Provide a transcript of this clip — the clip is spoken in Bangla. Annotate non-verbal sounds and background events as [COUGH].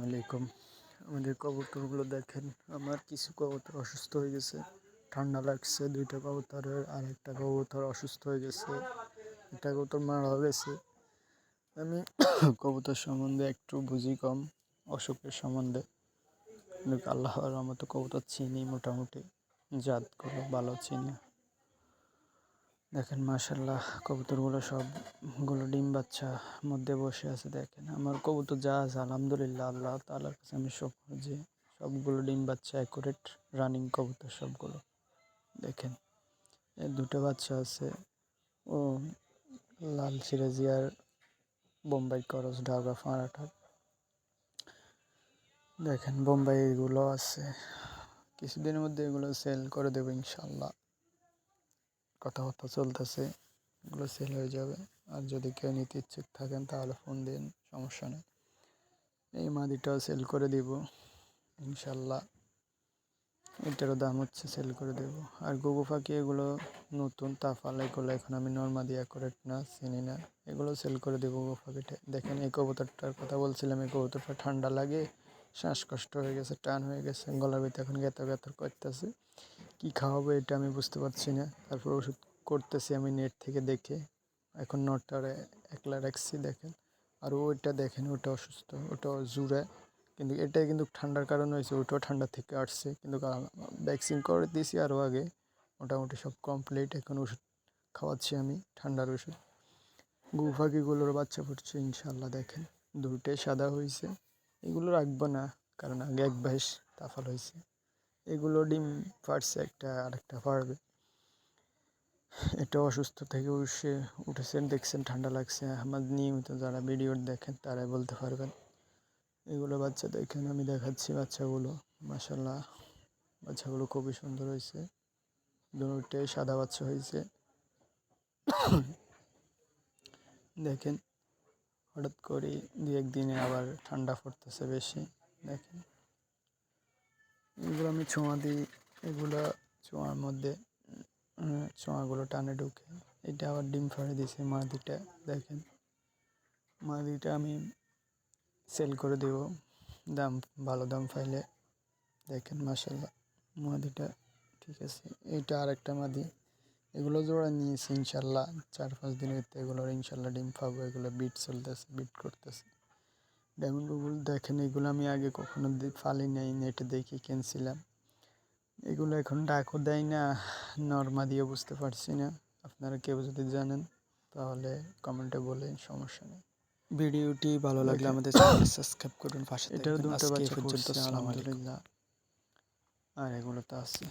আলাইকুম। আমাদের কবুতরগুলো দেখেন, আমার কিছু কবুতর অসুস্থ হয়ে গেছে। ঠান্ডা লাগছে, দুইটা কবুতরের আর একটা কবুতর অসুস্থ হয়ে গেছে। একটা কবুতর মারা গেছে। আমি [COUGHS] কবুতর সম্বন্ধে একটু বুঝি কম, অসুখের সম্বন্ধে। আল্লাহর মতো কবুতর চিনি, মোটামুটি জাতগুলো ভালো চিনি। দেখেন মাশাল্লাহ কবুতরগুলো সবগুলো ডিম বাচ্চা মধ্যে বসে আছে, দেখেন। আমার কবুতর যা আছে, আলহামদুলিল্লাহ, আল্লাহ তালার কাছে আমি সব যে সবগুলো ডিম বাচ্চা অ্যাকুরেট রানিং কবুতর সবগুলো। দেখেন দুটো বাচ্চা আছে, ও লাল সিরাজিয়ার বোম্বাই করস, ঢাকা ফাঁড়াটার দেখেন বোম্বাই এগুলো আছে, কিছুদিনের মধ্যে এগুলো সেল করে দেবো ইনশাল্লাহ কথাবার্তা চলতেছে, এগুলো সেল হয়ে যাবে। আর যদি কেউ নিতে ইচ্ছুক থাকেন, তাহলে ফোন দিন, সমস্যা নেই। এই মাদিটাও সেল করে দিব, ইনশাল্লাহ। এটারও দাম হচ্ছে সেল করে দেব। আর গুগু পাখি এগুলো নতুন তাফাল এগুলো এখন আমি নর্মাদি অ্যাকোরেট না, চিনি না। এগুলো সেল করে দেবো গুগু পাখিটা। দেখেন এই কবুতরটার কথা বলছিলাম, এই কবুতরটা ঠান্ডা লাগে, শ্বাসকষ্ট হয়ে গেছে, টান হয়ে গেছে, গলার ভিতরে এখন গেতর গেতর করতেছে। কি খাওয়াবো এটা আমি বুঝতে পারছি না। তারপর ওষুধ করতেছি আমি নেট থেকে দেখে। এখন নটটারে একলা রাখছি দেখেন। আর ওইটা দেখেন, ওটা অসুস্থ, ওটা জুড়ে। কিন্তু এটাই কিন্তু ঠান্ডার কারণে হয়েছে ওটাও ঠান্ডা থেকে আসছে। কিন্তু ভ্যাকসিন করে দিয়েছি আরও আগে। মোটামুটি সব কমপ্লিট এখন ওষুধ খাওয়াচ্ছি আমি, ঠান্ডার ওষুধ। গুফাকিগুলোর বাচ্চা ফুটছে ইনশাল্লাহ দেখেন। দুটোই সাদা হয়েছে। এগুলো রাখব না, কারণ আগে এক বাইশ তাফাল হয়েছে। এগুলো ডিম ফাটছে একটা, আরেকটা ফাড়বে এটা অসুস্থ থেকে উঠে উঠেছেন, দেখছেন, ঠান্ডা লাগছে। আমার নিয়মিত যারা ভিডিও দেখেন, তারাই বলতে পারবেন। এগুলো বাচ্চা দেখেন, আমি দেখাচ্ছি বাচ্চাগুলো। মাসাল্লাহ বাচ্চাগুলো খুবই সুন্দর হয়েছে। দুটোই সাদা বাচ্চা হয়েছে। দেখেন, হঠাৎ করে দু একদিনে আবার ঠান্ডা পড়তেছে বেশি। দেখেন। এগুলো আমি ছোঁয়া দিই, এগুলো ছোঁয়ার মধ্যে ছোঁয়াগুলো টানে ঢুকে। এটা আবার ডিম ফাড়ে দিয়েছে মাদিটা, দেখেন। মাদিটা আমি সেল করে দেব। দাম, ভালো দাম পাইলে। দেখেন মাসাল্লাহ মাদিটা ঠিক আছে। এইটা আরেকটা মাদি। এগুলো জোড়া নিয়েছি ইনশাল্লাহ চার পাঁচ দিনের ভিতরে এগুলোর ইনশাল্লাহ ডিম পাবো। এগুলো বিট চলতেছে বিট করতেছে। ডায়মন্ড বুবুল দেখেন এগুলো আমি আগে কখনো ফালি নাই নেটে দেখে কিনছিলাম। এগুলো এখন ডাকও দেয় না নর্মা দিয়ে বুঝতে পারছি না। আপনারা কেউ যদি জানেন তাহলে কমেন্টে বলে সমস্যা নেই। ভিডিওটি ভালো লাগলে আমাদের চ্যানেল সাবস্ক্রাইব করুন পাশে এটার দুটো বাচ্চা পর্যন্ত আলহামদুলিল্লাহ। আর এগুলো তো আছে।